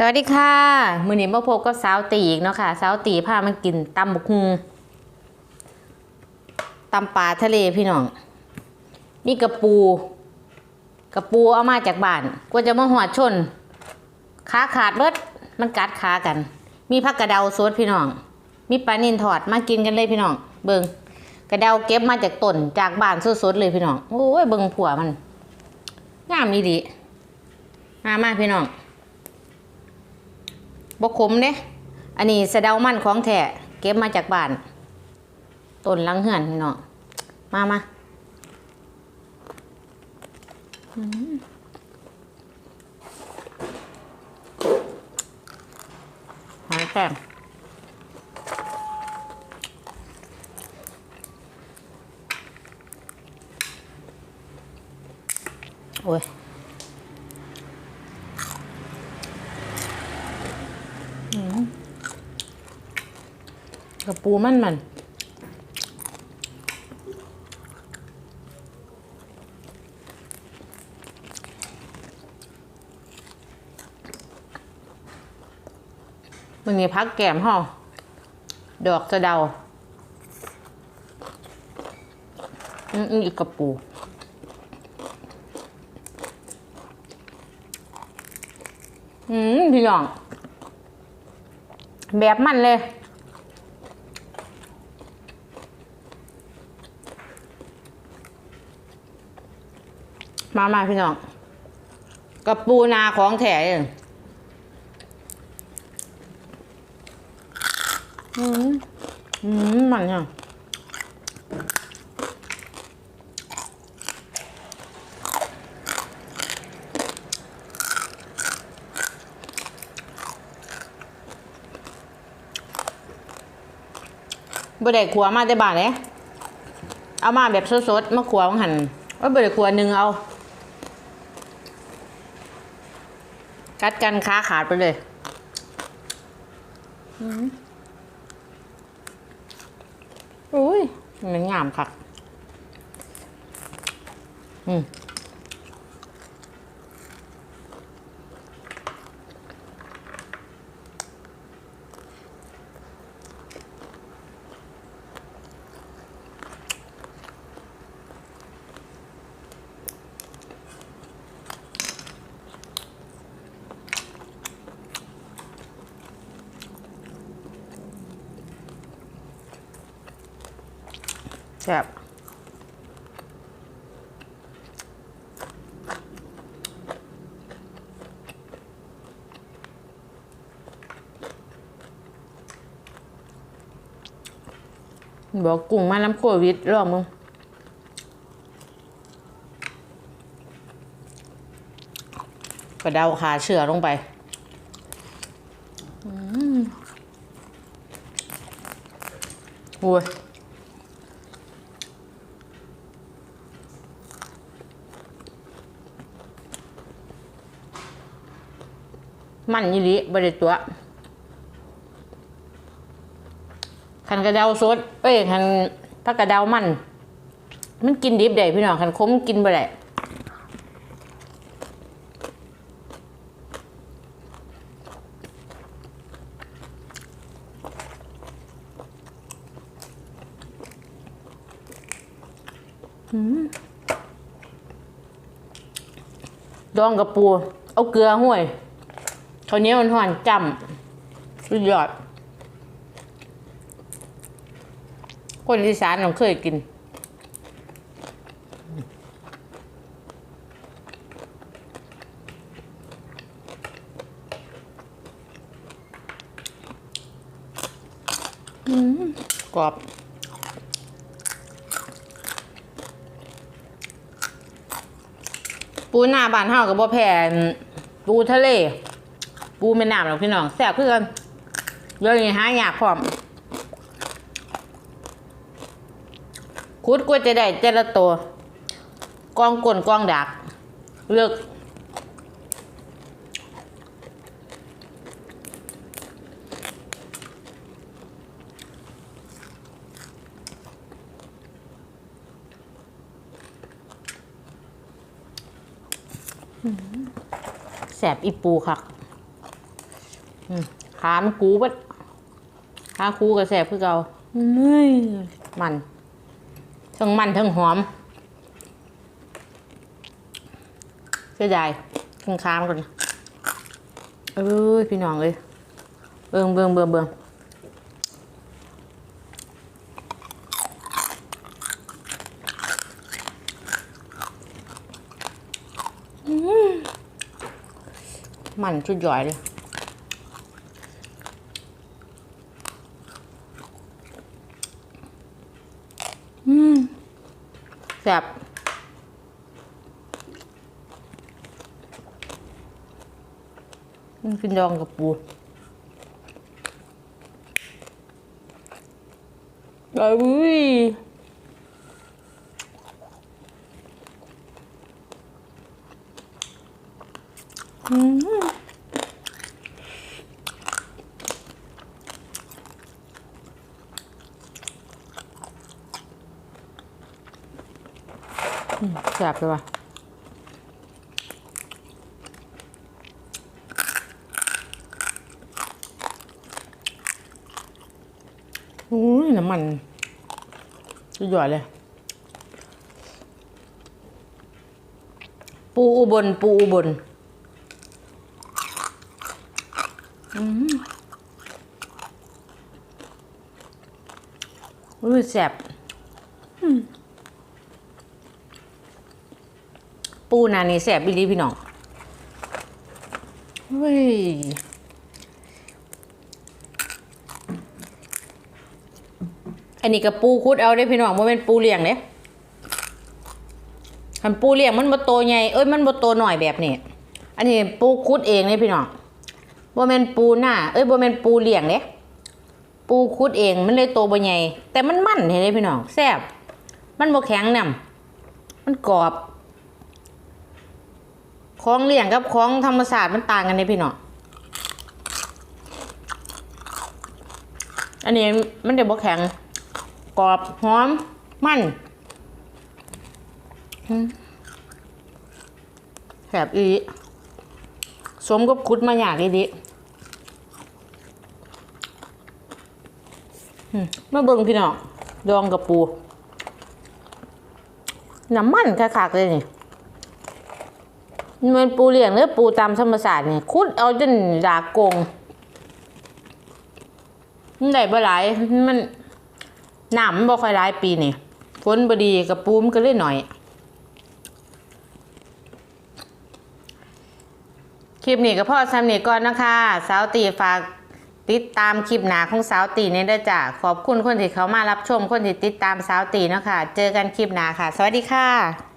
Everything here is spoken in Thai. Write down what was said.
สวัสดีค่ะมือนี้มาพบกับสาวตีอีกเนาะค่ะสาวตีพามากินตำบุกฮุงตำปลาทะเลพี่น้องมีกระปู กระปูเอามาจากบ้านกว่าจะมาหัวชนขาขาดเบิดมันกัดขากัน มีผักกระเดาสดพี่น้อง มีปลานินทอดมากินกันเลยพี่น้อง เบิงกระเดาเก็บมาจากต้นจากบ้านสดๆเลยพี่น้องโอ้ยเบิงผัวมันงามอีดีมามากพี่น้อง บกขมเด้อันนี้สะเดามันของแท้เก็บมาจากบ้านต้นลังเหือนพี่น้องมามาหอยแครงโอ้ย กระปูมันมันมันมีพักแก้มห่อดอกสะเดาอืมอืมอีกกระปูอืมพี่น้อง แบบมันเลย มามาพี่น้องกับปูนาของแถเองอืมอืมมันเนี่ยบ่ได้ขัวมาแต่บ้านเลยเอามาแบบสดๆ มาขัวของหันว่าบ่ได้ขัวหนึ่งเอา กัดกันค้าขาดไปเลยอืมอุ้ยมันงามค่ะอืม ซ่บบอกกุ้งมาน้ำโควิดรอบมึงกระเดาขาเชื่อลงไปอืมโอ้ย มันยี่ลิบริตัวคันกระเดาสด เอ้ยคันผักกระเดามัน มันกินดิบได้พี่น้องคันคมกินบ่ได้อืมดองกับปู เอาเกลือห้วย คราวนี้มันหวานจำสุดยอด คนที่สานเราเคยกินอืมกรอบปูหน้าบ้านเฮากับบ่แผ่นปูทะเล ปูแม่น้ำหรอกพี่น้องแซ่บเพื่อกันเดี๋ยวนี้หายากพร้อมคุดกว่าจะได้แต่ละตัวกองกลนกองดัก เลือกแสบอีปูคักอืม ขามันกูเบัดขาคูกระแสบคือเก่าเฮ้ยมันทั้งมันทั้งหอมเสียดายทั้งคามนก่อนเอ้ยพี่น้องเอ้ยเบิ่งเบิ่งเบิ่งเบิ่งอื้อหือมันชุดย่อยเลย แซ่บกินดองกับปูเอ้ยอืม แซ่บเลยว่ะอุ้ยน้ำมันสุดยอดเลย ปูอุบล ปูอุบลอืมอุ้ยแซ่บอืม ปูนานี่แซ่บอีลีพี่น้องเฮ้ยอันนี้กับปูคุดเอาได้พี่น้องว่าเป็นปูเลี้ยงเด้คันปูเลี้ยงมันบ่โตใหญ่เอ้ยมันบ่โตหน่อยแบบนี้ อันนี้ปูคุดเองเนี่ยพี่น้องว่าเป็นปูหน้า เอ้ยว่าเป็นปูเลี้ยงเด้ปูคุดเองมันเลยโตบ่ใหญ่แต่มันมันเห็นไหมพี่น้องแซ่บมันบ่แข็งนำมันกรอบ ของเลี้ยงกับของธรรมศาสตร์มันต่างกันเลยพี่น้ออันนี้มันจะบ่แข็ง กรอบหอม มันแสบอีสมกับคุดมาอยากอีดิมาเบิ่งพี่น้องดองกับปู น้ำมันคักๆเลยนี่ มันปูเลี้ยงหรือปูตามธรรมศาสตร์นี่คุดเอาจนดากกงมันได้บ่หลายมันหน้ำมันบ่ค่อยหลายปีนี่ฝนบดีกับปูมันก็เลยหน่อย คลิปนี้ก็พ่อสำเนีก่อนนะคะสาวตีฝากติดตามคลิปหนาของสาวตีเนี่ยด้วยจ้ะขอบคุณคนที่เขามารับชมคนที่ติดตามสาวตีเนาะค่ะเจอกันคลิปหนาค่ะ สวัสดีค่ะ